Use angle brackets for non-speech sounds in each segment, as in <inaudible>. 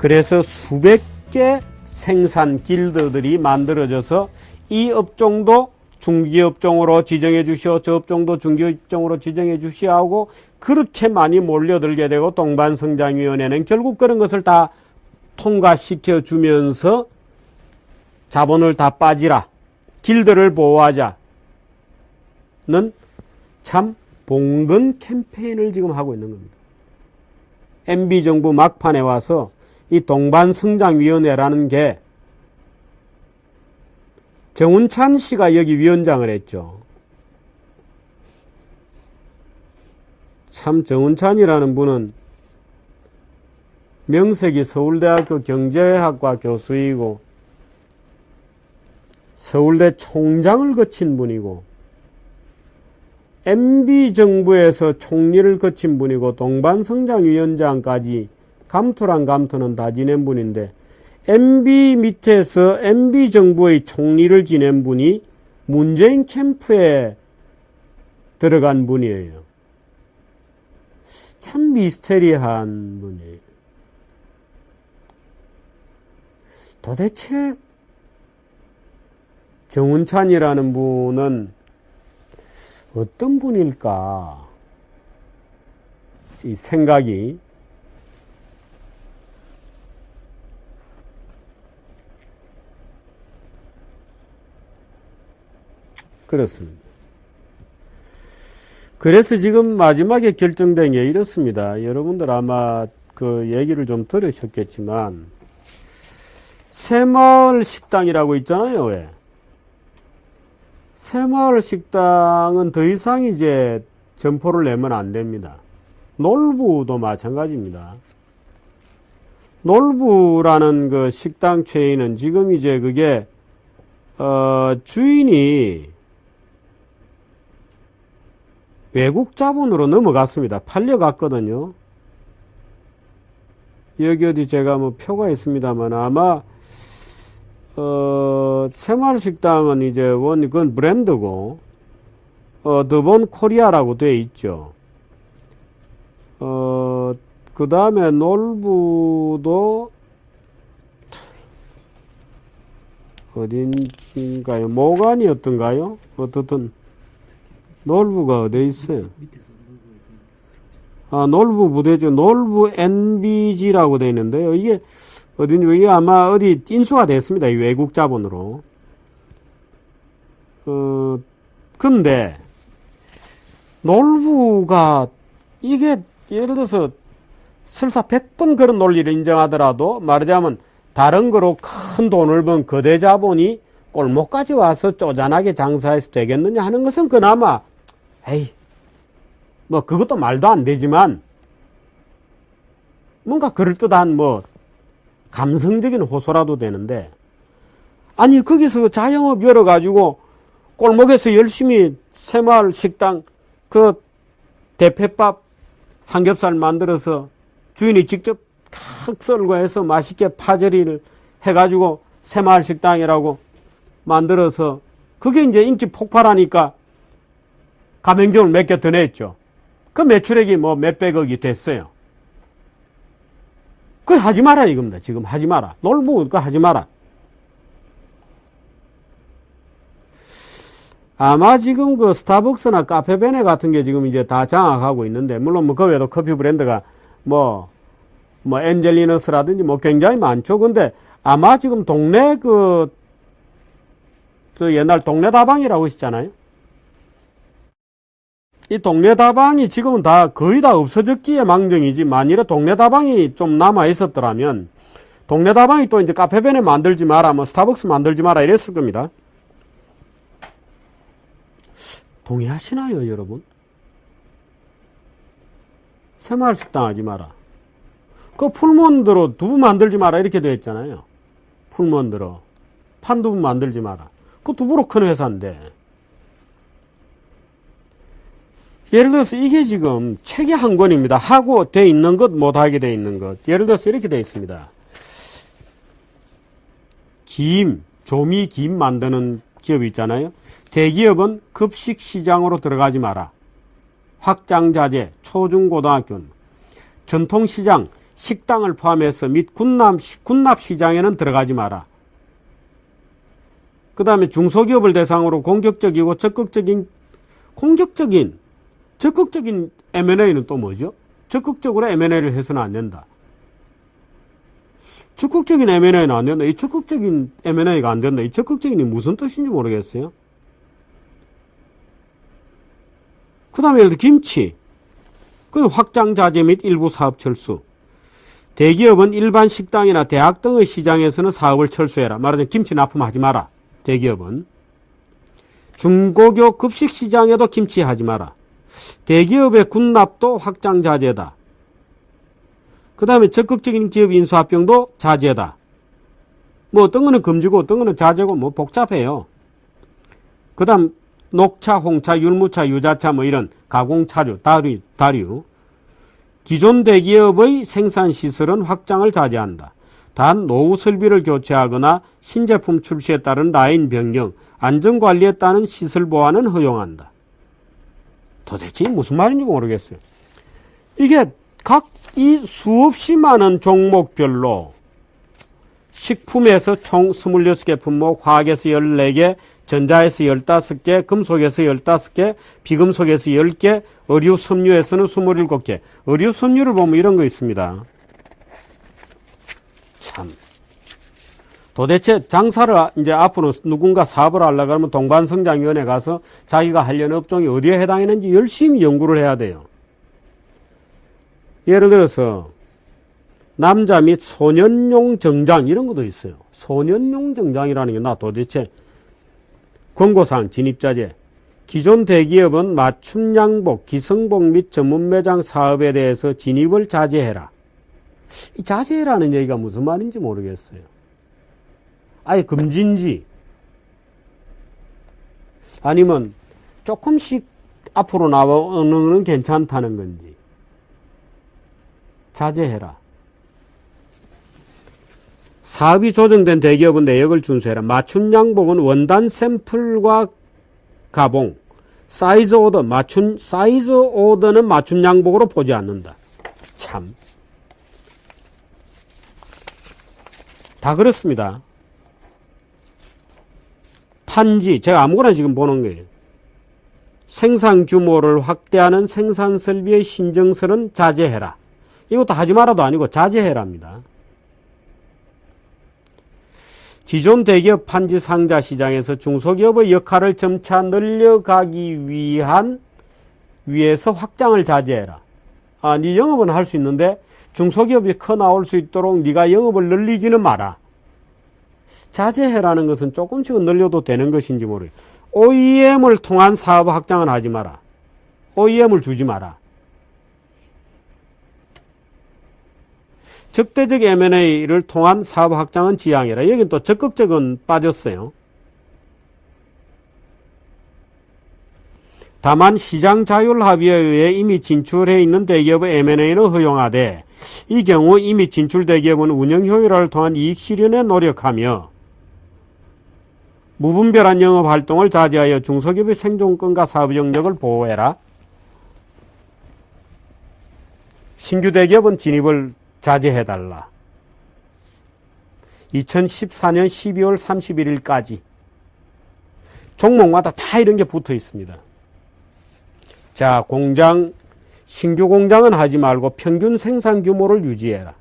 그래서 수백 개 생산 길드들이 만들어져서 이 업종도 중기업종으로 지정해 주시오, 저 업종도 중기업종으로 지정해 주시오 하고 그렇게 많이 몰려들게 되고 동반성장위원회는 결국 그런 것을 다 통과시켜 주면서 자본을 다 빠지라. 길드를 보호하자는 참 봉건 캠페인을 지금 하고 있는 겁니다. MB 정부 막판에 와서 이 동반성장위원회라는 게 정운찬 씨가 여기 위원장을 했죠. 참 정운찬이라는 분은 명색이 서울대학교 경제학과 교수이고 서울대 총장을 거친 분이고 MB 정부에서 총리를 거친 분이고 동반성장위원장까지 감투랑 감투는 다 지낸 분인데 MB 밑에서 MB 정부의 총리를 지낸 분이 문재인 캠프에 들어간 분이에요. 참 미스테리한 분이에요. 도대체 정운찬이라는 분은 어떤 분일까? 이 생각이 그렇습니다. 그래서 지금 마지막에 결정된 게 이렇습니다. 여러분들 아마 그 얘기를 좀 들으셨겠지만 새마을 식당이라고 있잖아요. 왜? 새마을 식당은 더 이상 이제 점포를 내면 안 됩니다. 놀부도 마찬가지입니다. 놀부라는 그 식당 체인은 지금 이제 그게 어, 주인이 외국 자본으로 넘어갔습니다. 팔려갔거든요. 여기 어디 제가 뭐 표가 있습니다만 아마 어, 새마을 식당은 이제 원, 그건 브랜드고, 어, 더본 코리아라고 돼 있죠. 어, 그 다음에 놀부도, 어딘가요? 모간이었던가요? 어떻든, 놀부가 어디 있어요? 아, 놀부 부대죠. 놀부 NBG라고 돼 있는데요. 이게, 어딘지 이게 아마 어디 인수가 됐습니다. 이 외국 자본으로. 어 근데 놀부가 이게 예를 들어서 설사 100번 그런 논리를 인정하더라도 말하자면 다른 거로 큰 돈을 번 거대 자본이 골목까지 와서 쪼잔하게 장사해서 되겠느냐 하는 것은 그나마 에이 뭐 그것도 말도 안 되지만 뭔가 그럴듯한 뭐 감성적인 호소라도 되는데 아니 거기서 자영업 열어가지고 골목에서 열심히 새마을 식당 그 대패밥 삼겹살 만들어서 주인이 직접 탁 썰고 해서 맛있게 파절이를 해가지고 새마을 식당이라고 만들어서 그게 이제 인기 폭발하니까 가맹점을 몇 개 더 냈죠. 그 매출액이 뭐 몇백억이 됐어요. 그 하지 마라 이겁니다. 지금 하지 마라. 놀부 그 하지 마라. 아마 지금 그 스타벅스나 카페베네 같은 게 지금 이제 다 장악하고 있는데 물론 뭐 그 외에도 커피 브랜드가 뭐뭐 엔젤리너스라든지 뭐 굉장히 많죠. 근데 아마 지금 동네 그저 옛날 동네 다방이라고 했잖아요. 이 동네 다방이 지금은 다 거의 다 없어졌기에 망정이지 만일에 동네 다방이 좀 남아 있었더라면 동네 다방이 또 이제 카페베네 만들지 마라 뭐 스타벅스 만들지 마라 이랬을 겁니다. 동의하시나요, 여러분? 새마을 식당 하지 마라. 그 풀몬드로 두부 만들지 마라 이렇게 되어 있잖아요. 풀몬드로 판두부 만들지 마라. 그 두부로 큰 회사인데. 예를 들어서 이게 지금 책이 한 권입니다. 하고 돼 있는 것, 못하게 돼 있는 것. 예를 들어서 이렇게 돼 있습니다. 김, 조미 김 만드는 기업이 있잖아요. 대기업은 급식 시장으로 들어가지 마라. 확장 자재, 초중고등학교는 전통 시장, 식당을 포함해서 및 군납, 군납 시장에는 들어가지 마라. 그 다음에 중소기업을 대상으로 공격적이고 적극적인, 공격적인, 적극적인 M&A는 또 뭐죠? 적극적으로 M&A를 해서는 안 된다. 적극적인 M&A는 안 된다. 이 적극적인 M&A가 안 된다. 이 적극적인이 무슨 뜻인지 모르겠어요. 그 다음에 예를 들어 김치. 그 확장 자재 및 일부 사업 철수. 대기업은 일반 식당이나 대학 등의 시장에서는 사업을 철수해라. 말하자면 김치 납품하지 마라. 대기업은. 중고교 급식 시장에도 김치 하지 마라. 대기업의 군납도 확장 자재다. 그 다음에 적극적인 기업 인수 합병도 자제다. 뭐 어떤 거는 금지고 어떤 거는 자제고 뭐 복잡해요. 그 다음 녹차, 홍차, 율무차, 유자차 뭐 이런 가공차류, 다류, 다류. 기존 대기업의 생산 시설은 확장을 자제한다. 단 노후 설비를 교체하거나 신제품 출시에 따른 라인 변경, 안전관리에 따른 시설 보완은 허용한다. 도대체 무슨 말인지 모르겠어요. 이게 각 이 수없이 많은 종목별로 식품에서 총 26개 품목, 화학에서 14개, 전자에서 15개, 금속에서 15개, 비금속에서 10개, 의류 섬유에서는 27개. 의류 섬유를 보면 이런 거 있습니다. 참. 도대체 장사를 이제 앞으로 누군가 사업을 하려고 하면 동반성장위원회 가서 자기가 하려는 업종이 어디에 해당하는지 열심히 연구를 해야 돼요. 예를 들어서 남자 및 소년용 정장 이런 것도 있어요. 소년용 정장이라는 게 나 도대체 권고사항 진입자재 기존 대기업은 맞춤 양복, 기성복 및 전문 매장 사업에 대해서 진입을 자제해라. 이 자제라는 얘기가 무슨 말인지 모르겠어요. 아예 금진지 아니면 조금씩 앞으로 나오는 건 괜찮다는 건지 자제해라. 사업이 조정된 대기업은 내역을 준수해라. 맞춤 양복은 원단 샘플과 가봉, 사이즈 오더, 맞춤, 사이즈 오더는 맞춤 양복으로 보지 않는다. 참. 다 그렇습니다. 판지, 제가 아무거나 지금 보는 거예요. 생산 규모를 확대하는 생산 설비의 신정설은 자제해라. 이것도 하지 말아도 아니고 자제해랍니다. 기존 대기업 판지 상자 시장에서 중소기업의 역할을 점차 늘려가기 위한 위해서 확장을 자제해라. 아, 네 영업은 할 수 있는데 중소기업이 커 나올 수 있도록 네가 영업을 늘리지는 마라. 자제해라는 것은 조금씩은 늘려도 되는 것인지 모르겠어요. OEM을 통한 사업 확장은 하지 마라. OEM을 주지 마라. 적대적 M&A를 통한 사업 확장은 지향해라. 여긴 또 적극적은 빠졌어요. 다만 시장 자율 합의에 의해 이미 진출해 있는 대기업의 M&A는 허용하되 이 경우 이미 진출 대기업은 운영 효율화를 통한 이익 실현에 노력하며 무분별한 영업 활동을 자제하여 중소기업의 생존권과 사업 영역을 보호해라. 신규 대기업은 진입을 자제해달라. 2014년 12월 31일까지 종목마다 다 이런 게 붙어 있습니다. 자, 공장, 신규 공장은 하지 말고 평균 생산 규모를 유지해라.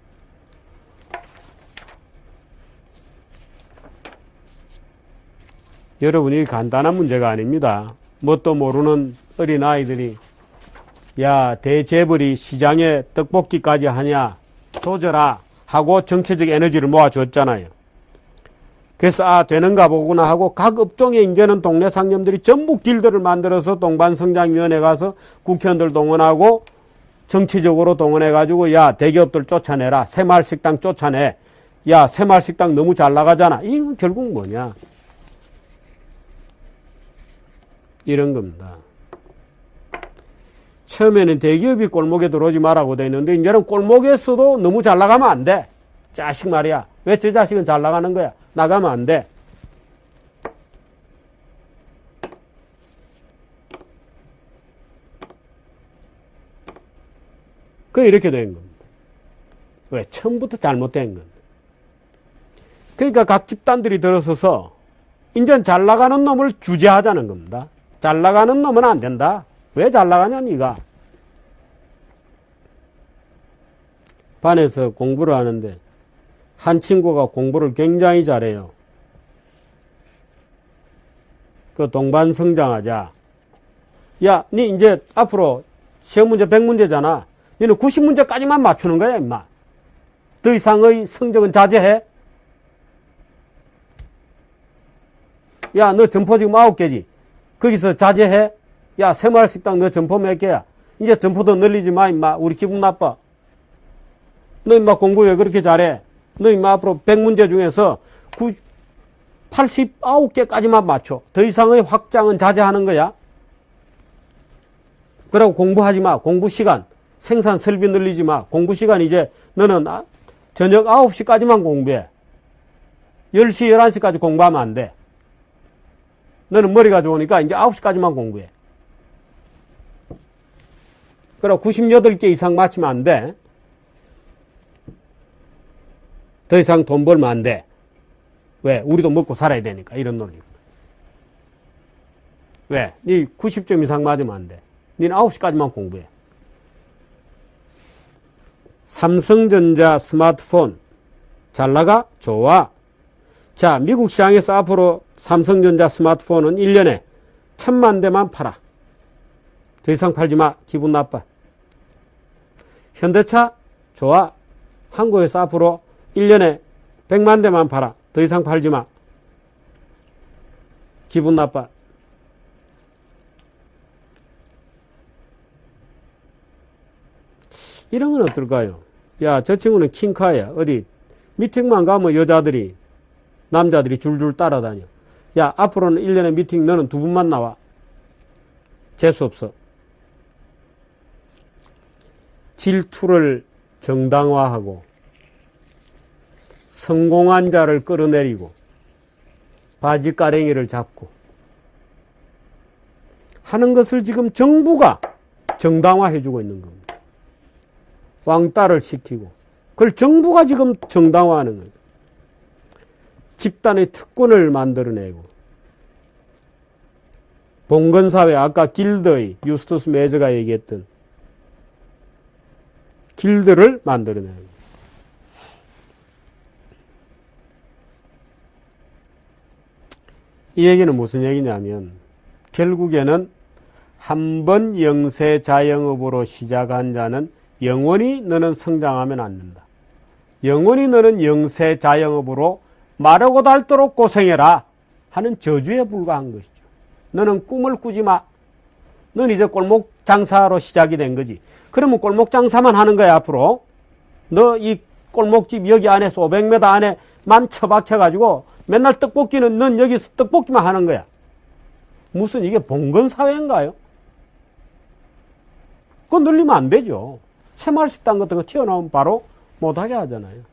여러분이 간단한 문제가 아닙니다. 뭣도 모르는 어린 아이들이 야 대재벌이 시장에 떡볶이까지 하냐 조져라 하고 정치적 에너지를 모아줬잖아요. 그래서 아 되는가 보구나 하고 각 업종에 이제는 동네 상점들이 전부 길들을 만들어서 동반성장위원회 가서 국회의원들 동원하고 정치적으로 동원해 가지고 야 대기업들 쫓아내라 새마을식당 쫓아내 야 새마을식당 너무 잘 나가잖아 이건 결국 뭐냐 이런 겁니다. 처음에는 대기업이 골목에 들어오지 말라고 돼 있는데 이제는 골목에서도 너무 잘 나가면 안 돼. 자식 말이야. 왜 저 자식은 잘 나가는 거야? 나가면 안 돼. 그 이렇게 된 겁니다. 왜? 처음부터 잘못된 건. 그러니까 각 집단들이 들어서서 인제 잘 나가는 놈을 규제하자는 겁니다. 잘 나가는 놈은 안 된다. 왜 잘 나가냐, 니가? 반에서 공부를 하는데 한 친구가 공부를 굉장히 잘해요. 그 동반 성장하자. 야, 니 이제 앞으로 시험 문제 100문제잖아. 너는 90문제까지만 맞추는 거야, 임마. 더 이상의 성적은 자제해. 야, 너 점포 지금 아홉 개지. 거기서 자제해. 야, 새마을 식당 너 점포 몇 개야? 이제 점포도 늘리지 마, 임마. 우리 기분 나빠. 너 임마 공부 왜 그렇게 잘해? 너 임마 앞으로 100문제 중에서 9, 89개까지만 맞춰. 더 이상의 확장은 자제하는 거야. 그러고 공부하지 마. 공부 시간. 생산 설비 늘리지 마. 공부 시간 이제 너는 아- 저녁 9시까지만 공부해. 10시, 11시까지 공부하면 안 돼. 너는 머리가 좋으니까 이제 9시까지만 공부해. 그리고 98개 이상 맞추면 안 돼. 더 이상 돈 벌면 안 돼. 왜? 우리도 먹고 살아야 되니까. 이런 논리. 왜? 니 90점 이상 맞으면 안 돼. 니는 9시까지만 공부해. 삼성전자 스마트폰 잘 나가? 좋아. 자, 미국 시장에서 앞으로 삼성전자 스마트폰은 1년에 천만 대만 팔아. 더 이상 팔지 마. 기분 나빠. 현대차? 좋아. 한국에서 앞으로 1년에 100만 대만 팔아. 더 이상 팔지 마. 기분 나빠. 이런 건 어떨까요? 야, 저 친구는 킹카야. 어디, 미팅만 가면 여자들이, 남자들이 줄줄 따라다녀. 야, 앞으로는 1년에 미팅 너는 두 분만 나와. 재수 없어. 질투를 정당화하고, 성공한 자를 끌어내리고, 바지가랭이를 잡고, 하는 것을 지금 정부가 정당화해주고 있는 겁니다. 왕따를 시키고 그걸 정부가 지금 정당화하는 거예요. 집단의 특권을 만들어내고 봉건사회 아까 길드의 유스투스 메저가 얘기했던 길드를 만들어내는 거예요. 이 얘기는 무슨 얘기냐면 결국에는 한 번 영세 자영업으로 시작한 자는 영원히 너는 성장하면 안 된다. 영원히 너는 영세 자영업으로 마르고 닳도록 고생해라 하는 저주에 불과한 것이죠. 너는 꿈을 꾸지 마. 넌 이제 골목 장사로 시작이 된 거지. 그러면 골목 장사만 하는 거야, 앞으로. 너 이 골목집 여기 안에서 500m 안에 만 처박혀 가지고 맨날 떡볶이는 넌 여기서 떡볶이만 하는 거야. 무슨 이게 봉건사회인가요? 그건 늘리면 안 되죠. 새마을식당 같은 거 튀어나오면 바로 못하게 하잖아요.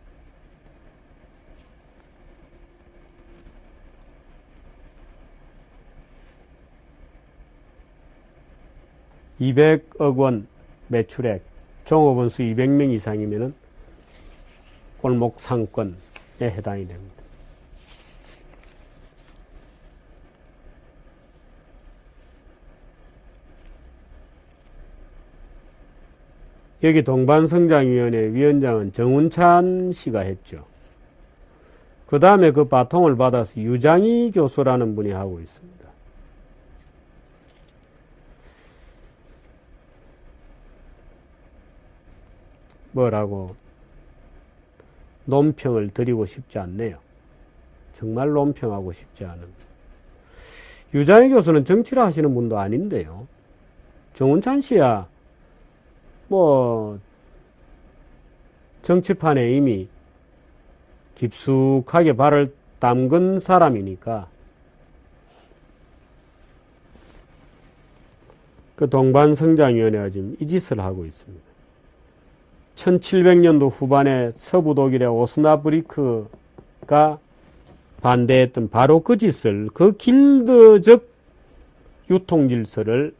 (200억 원) 매출액 종업원 수 200명 이상이면은 골목 상권에 해당이 됩니다. 여기 동반성장위원회 위원장은 정운찬 씨가 했죠. 그 다음에 그 바통을 받아서 유장희 교수라는 분이 하고 있습니다. 뭐라고 논평을 드리고 싶지 않네요. 정말 논평하고 싶지 않은. 유장희 교수는 정치를 하시는 분도 아닌데요. 정운찬 씨야 뭐 정치판에 이미 깊숙하게 발을 담근 사람이니까 그 동반성장위원회가 지금 이 짓을 하고 있습니다. 1700년도 후반에 서부 독일의 오스나브리크가 반대했던 바로 그 짓을 그 길드적 유통 질서를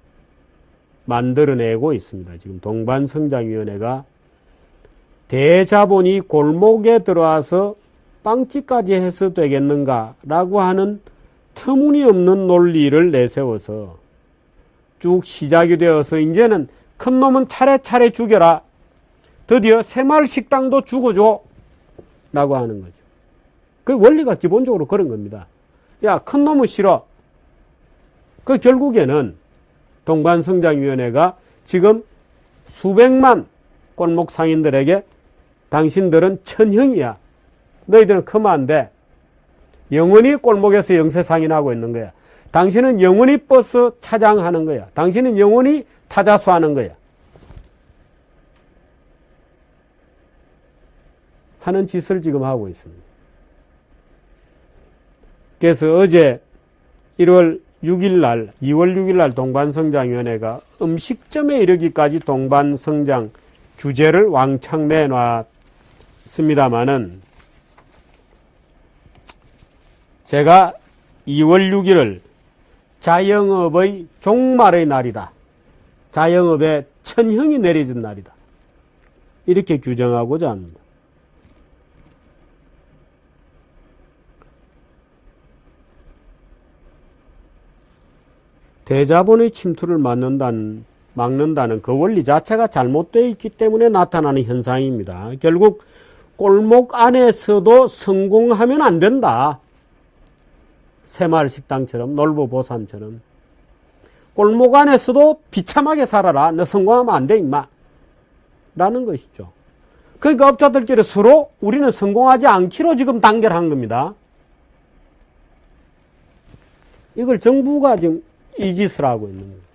만들어내고 있습니다. 지금 동반성장위원회가 대자본이 골목에 들어와서 빵집까지 해서 되겠는가라고 하는 터무니없는 논리를 내세워서 쭉 시작이 되어서 이제는 큰 놈은 차례차례 죽여라. 드디어 새마을 식당도 죽어줘. 라고 하는 거죠. 그 원리가 기본적으로 그런 겁니다. 야, 큰 놈은 싫어. 그 결국에는 동반성장위원회가 지금 수백만 골목 상인들에게 당신들은 천형이야. 너희들은 크면 안 돼. 영원히 골목에서 영세 상인하고 있는 거야. 당신은 영원히 버스 차장하는 거야. 당신은 영원히 타자수 하는 거야. 하는 짓을 지금 하고 있습니다. 그래서 어제 1월 6일 날, 2월 6일 날 동반성장위원회가 음식점에 이르기까지 동반성장 규제를 왕창 내놨습니다마는 제가 2월 6일을 자영업의 종말의 날이다. 자영업의 천형이 내려진 날이다. 이렇게 규정하고자 합니다. 대자본의 침투를 막는다는, 막는다는 그 원리 자체가 잘못되어 있기 때문에 나타나는 현상입니다. 결국 골목 안에서도 성공하면 안 된다. 새마을 식당처럼 놀부 보쌈처럼 골목 안에서도 비참하게 살아라. 너 성공하면 안 돼, 임마. 라는 것이죠. 그러니까 업자들끼리 서로 우리는 성공하지 않기로 지금 단결한 겁니다. 이걸 정부가 지금 이 짓을 하고 있는.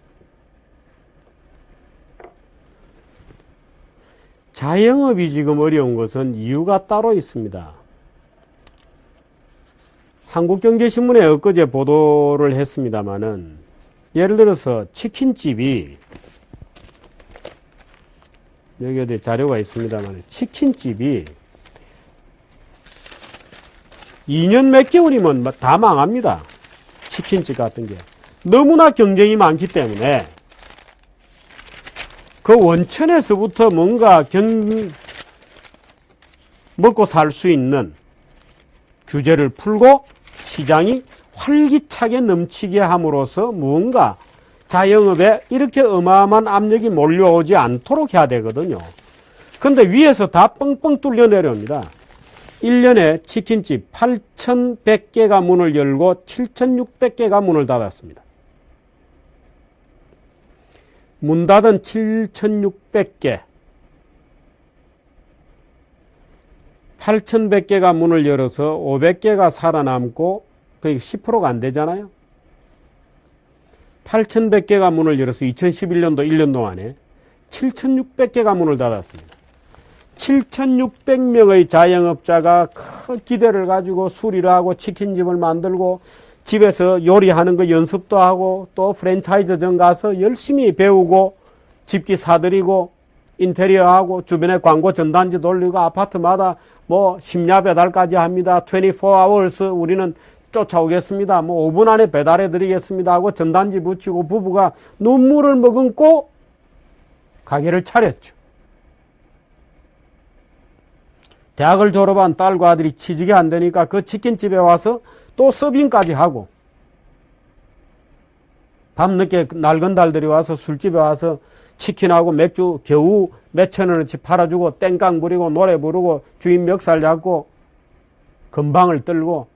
자영업이 지금 어려운 것은 이유가 따로 있습니다. 한국경제신문에 엊그제 보도를 했습니다마는 예를 들어서 치킨집이 여기 어디 자료가 있습니다만 치킨집이 2년 몇 개월이면 다 망합니다. 치킨집 같은 게. 너무나 경쟁이 많기 때문에 그 원천에서부터 뭔가 경, 먹고 살 수 있는 규제를 풀고 시장이 활기차게 넘치게 함으로써 무언가 자영업에 이렇게 어마어마한 압력이 몰려오지 않도록 해야 되거든요. 근데 위에서 다 뻥뻥 뚫려 내려옵니다. 1년에 치킨집 8,100개가 문을 열고 7,600개가 문을 닫았습니다. 문 닫은 7,600개, 8,100개가 문을 열어서 500개가 살아남고 그게 10%가 안 되잖아요. 8,100개가 문을 열어서 2011년도 1년 동안에 7,600개가 문을 닫았습니다. 7,600명의 자영업자가 큰 기대를 가지고 수리를 하고 치킨집을 만들고 집에서 요리하는 거 연습도 하고 또 프랜차이즈점 가서 열심히 배우고 집기 사들이고 인테리어하고 주변에 광고 전단지 돌리고 아파트마다 뭐 심야 배달까지 합니다. 24hours 우리는 쫓아오겠습니다. 뭐 5분 안에 배달해 드리겠습니다 하고 전단지 붙이고 부부가 눈물을 머금고 가게를 차렸죠. 대학을 졸업한 딸과 아들이 취직이 안 되니까 그 치킨집에 와서 또 서빙까지 하고 밤늦게 낡은 달들이 와서 술집에 와서 치킨하고 맥주 겨우 몇천 원어치 팔아주고 땡깡 부리고 노래 부르고 주인 멱살 잡고 건방을 떨고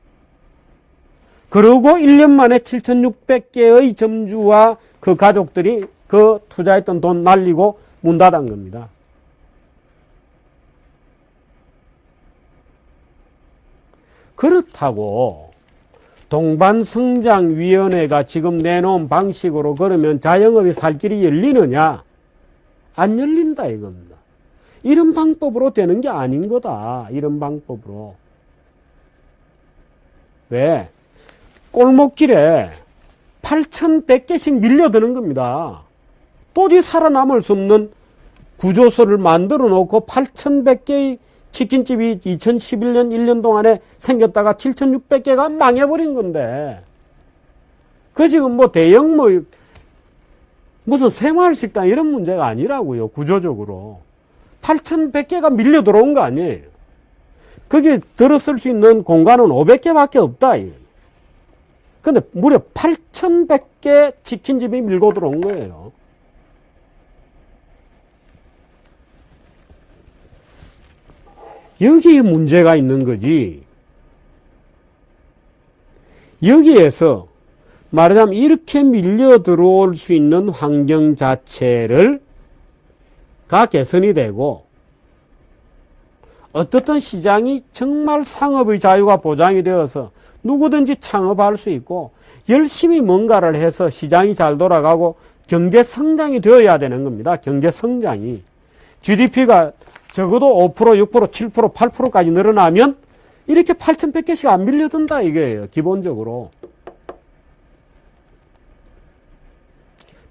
그러고 1년 만에 7,600개의 점주와 그 가족들이 그 투자했던 돈 날리고 문 닫은 겁니다. 그렇다고 동반성장위원회가 지금 내놓은 방식으로 그러면 자영업이 살 길이 열리느냐? 안 열린다 이겁니다. 이런 방법으로 되는 게 아닌 거다. 이런 방법으로. 왜? 골목길에 8,100개씩 밀려드는 겁니다. 도저히 살아남을 수 없는 구조소를 만들어 놓고 8,100개의 치킨집이 2011년 1년 동안에 생겼다가 7,600개가 망해버린 건데, 그 지금 뭐 대형 뭐, 무슨 생활식당 이런 문제가 아니라고요, 구조적으로. 8,100개가 밀려 들어온 거 아니에요. 거기 들어설 수 있는 공간은 500개밖에 없다. 근데 무려 8,100개 치킨집이 밀고 들어온 거예요. 여기에 문제가 있는 거지. 여기에서 말하자면 이렇게 밀려 들어올 수 있는 환경 자체를 가 개선이 되고 어떻든 시장이 정말 상업의 자유가 보장이 되어서 누구든지 창업할 수 있고 열심히 뭔가를 해서 시장이 잘 돌아가고 경제 성장이 되어야 되는 겁니다. 경제 성장이. GDP가 적어도 5%, 6%, 7%, 8%까지 늘어나면 이렇게 8,100개씩 안 밀려든다 이거예요. 기본적으로.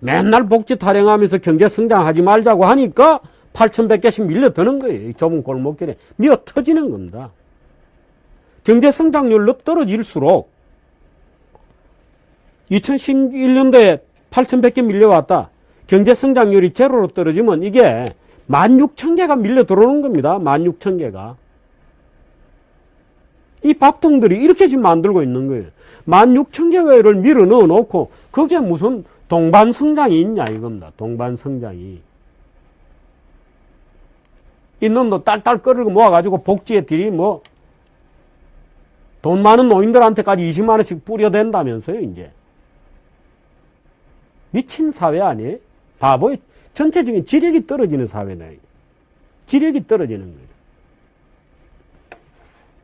맨날 복지 타령하면서 경제 성장하지 말자고 하니까 8,100개씩 밀려드는 거예요. 이 좁은 골목길에. 미어 터지는 겁니다. 경제 성장률로 떨어질수록 2011년도에 8,100개 밀려왔다. 경제 성장률이 제로로 떨어지면 이게 16,000개가 밀려 들어오는 겁니다. 16,000개가. 이 밥통들이 이렇게 지금 만들고 있는 거예요. 16,000개를 밀어 넣어 놓고 그게 무슨 동반 성장이 있냐 이겁니다. 동반 성장이. 있는 놈 딸딸 끌고 모아가지고 복지에 들이 뭐, 돈 많은 노인들한테까지 20만원씩 뿌려댄다면서요, 이제. 미친 사회 아니에요? 바보의 전체적인 지력이 떨어지는 사회네. 지력이 떨어지는 거예요.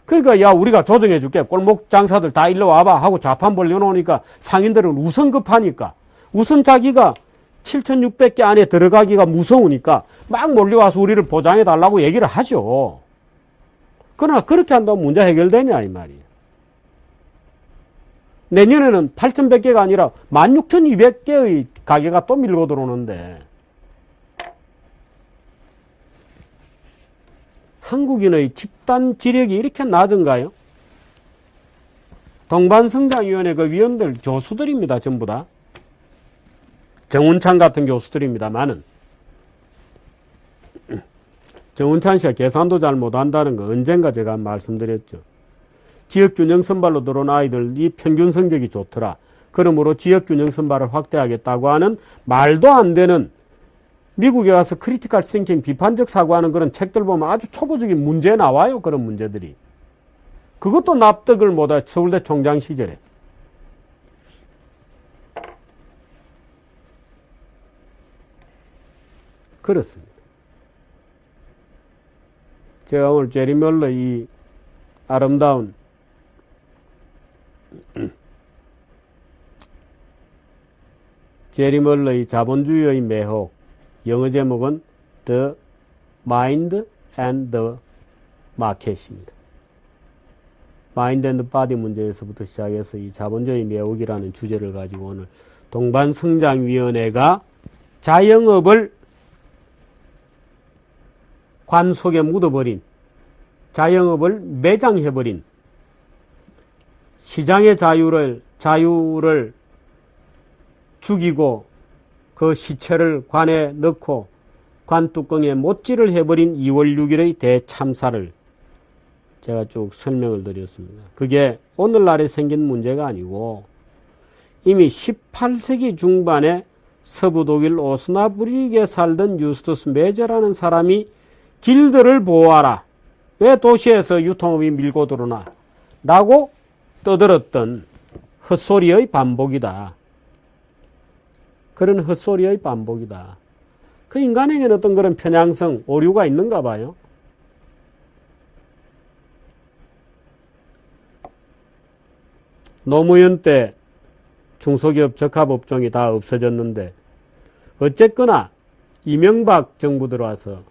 그러니까 야 우리가 조정해 줄게 골목 장사들 다 일로 와봐 하고 좌판 벌려놓으니까 상인들은 우선 급하니까 우선 자기가 7,600개 안에 들어가기가 무서우니까 막 몰려와서 우리를 보장해 달라고 얘기를 하죠. 그러나 그렇게 한다면 문제 해결되냐 이 말이에요. 내년에는 8,100개가 아니라 16,200개의 가게가 또 밀고 들어오는데 한국인의 집단 지력이 이렇게 낮은가요? 동반성장위원회 그 위원들 교수들입니다. 전부 다. 정운찬 같은 교수들입니다만은 <clears throat> 정운찬 씨가 계산도 잘 못한다는 거 언젠가 제가 말씀드렸죠. 지역균형 선발로 들어온 아이들이 평균 성적이 좋더라. 그러므로 지역균형 선발을 확대하겠다고 하는 말도 안 되는 미국에 가서 크리티컬 싱킹 비판적 사고하는 그런 책들 보면 아주 초보적인 문제 나와요. 그런 문제들이. 그것도 납득을 못해 서울대 총장 시절에. 그렇습니다. 제가 오늘 제리 멸러 이 아름다운 <clears throat> 제리 멀러의 자본주의의 매혹 영어 제목은 The Mind and the Market입니다. 마인드 앤드 바디 문제에서부터 시작해서 이 자본주의 매혹이라는 주제를 가지고 오늘 동반성장위원회가 자영업을 관 속에 묻어버린 자영업을 매장해버린 시장의 자유를 자유를 죽이고 그 시체를 관에 넣고 관 뚜껑에 못질을 해버린 2월 6일의 대참사를 제가 쭉 설명을 드렸습니다. 그게 오늘날에 생긴 문제가 아니고 이미 18세기 중반에 서부 독일 오스나브리게 살던 유스투스 메저라는 사람이 길들을 보호하라. 왜 도시에서 유통업이 밀고 들어오나? 라고 떠들었던 헛소리의 반복이다. 그런 헛소리의 반복이다. 그 인간에게는 어떤 그런 편향성, 오류가 있는가 봐요. 노무현 때 중소기업 적합업종이 다 없어졌는데 어쨌거나 이명박 정부 들어와서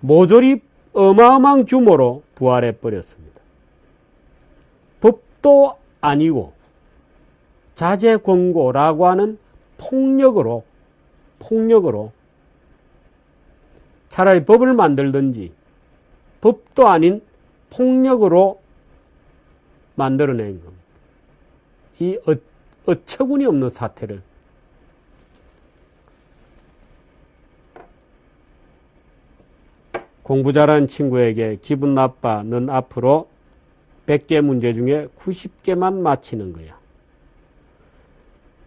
모조리 어마어마한 규모로 부활해 버렸습니다. 법도 아니고 자제 권고라고 하는 폭력으로 폭력으로 차라리 법을 만들든지 법도 아닌 폭력으로 만들어낸 겁니다. 이 어, 어처구니 없는 사태를 공부 잘하는 친구에게 기분 나빠. 넌 앞으로 100개 문제 중에 90개만 맞히는 거야.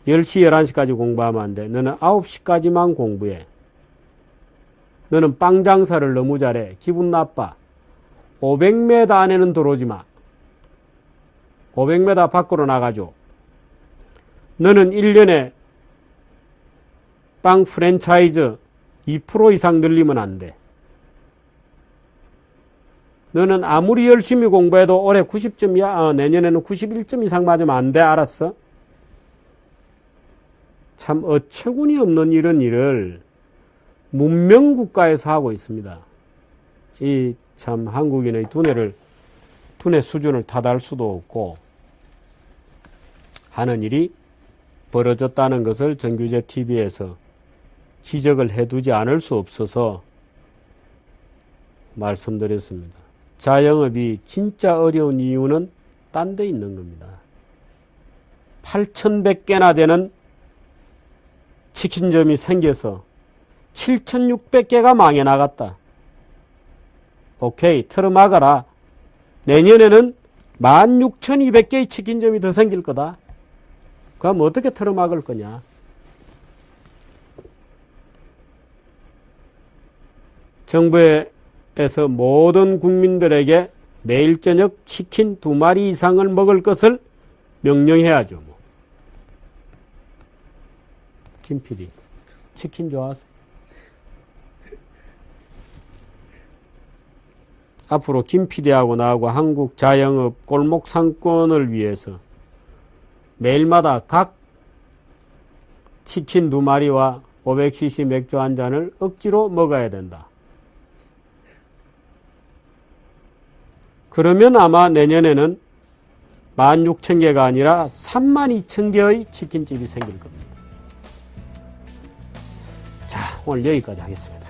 10시, 11시까지 공부하면 안 돼. 너는 9시까지만 공부해. 너는 빵 장사를 너무 잘해. 기분 나빠. 500m 안에는 들어오지 마. 500m 밖으로 나가줘. 너는 1년에 빵 프랜차이즈 2% 이상 늘리면 안 돼. 너는 아무리 열심히 공부해도 올해 90점이야. 어, 내년에는 91점 이상 맞으면 안 돼. 알았어? 참 어처구니 없는 이런 일을 문명 국가에서 하고 있습니다. 이 참 한국인의 두뇌를 두뇌 수준을 탓할 수도 없고 하는 일이 벌어졌다는 것을 정규제 TV에서 지적을 해두지 않을 수 없어서 말씀드렸습니다. 자영업이 진짜 어려운 이유는 딴 데 있는 겁니다. 8,100개나 되는 치킨점이 생겨서 7,600개가 망해 나갔다. 오케이, 틀어막아라. 내년에는 16,200개의 치킨점이 더 생길 거다. 그럼 어떻게 틀어막을 거냐? 정부에서 모든 국민들에게 매일 저녁 치킨 두 마리 이상을 먹을 것을 명령해야죠. 뭐. 김 PD, 치킨 좋아하세요? 앞으로 김 PD하고 나하고 한국 자영업 골목 상권을 위해서 매일마다 각 치킨 두 마리와 500cc 맥주 한 잔을 억지로 먹어야 된다. 그러면 아마 내년에는 16,000개가 아니라 32,000개의 치킨집이 생길 겁니다. 오늘 여기까지 하겠습니다.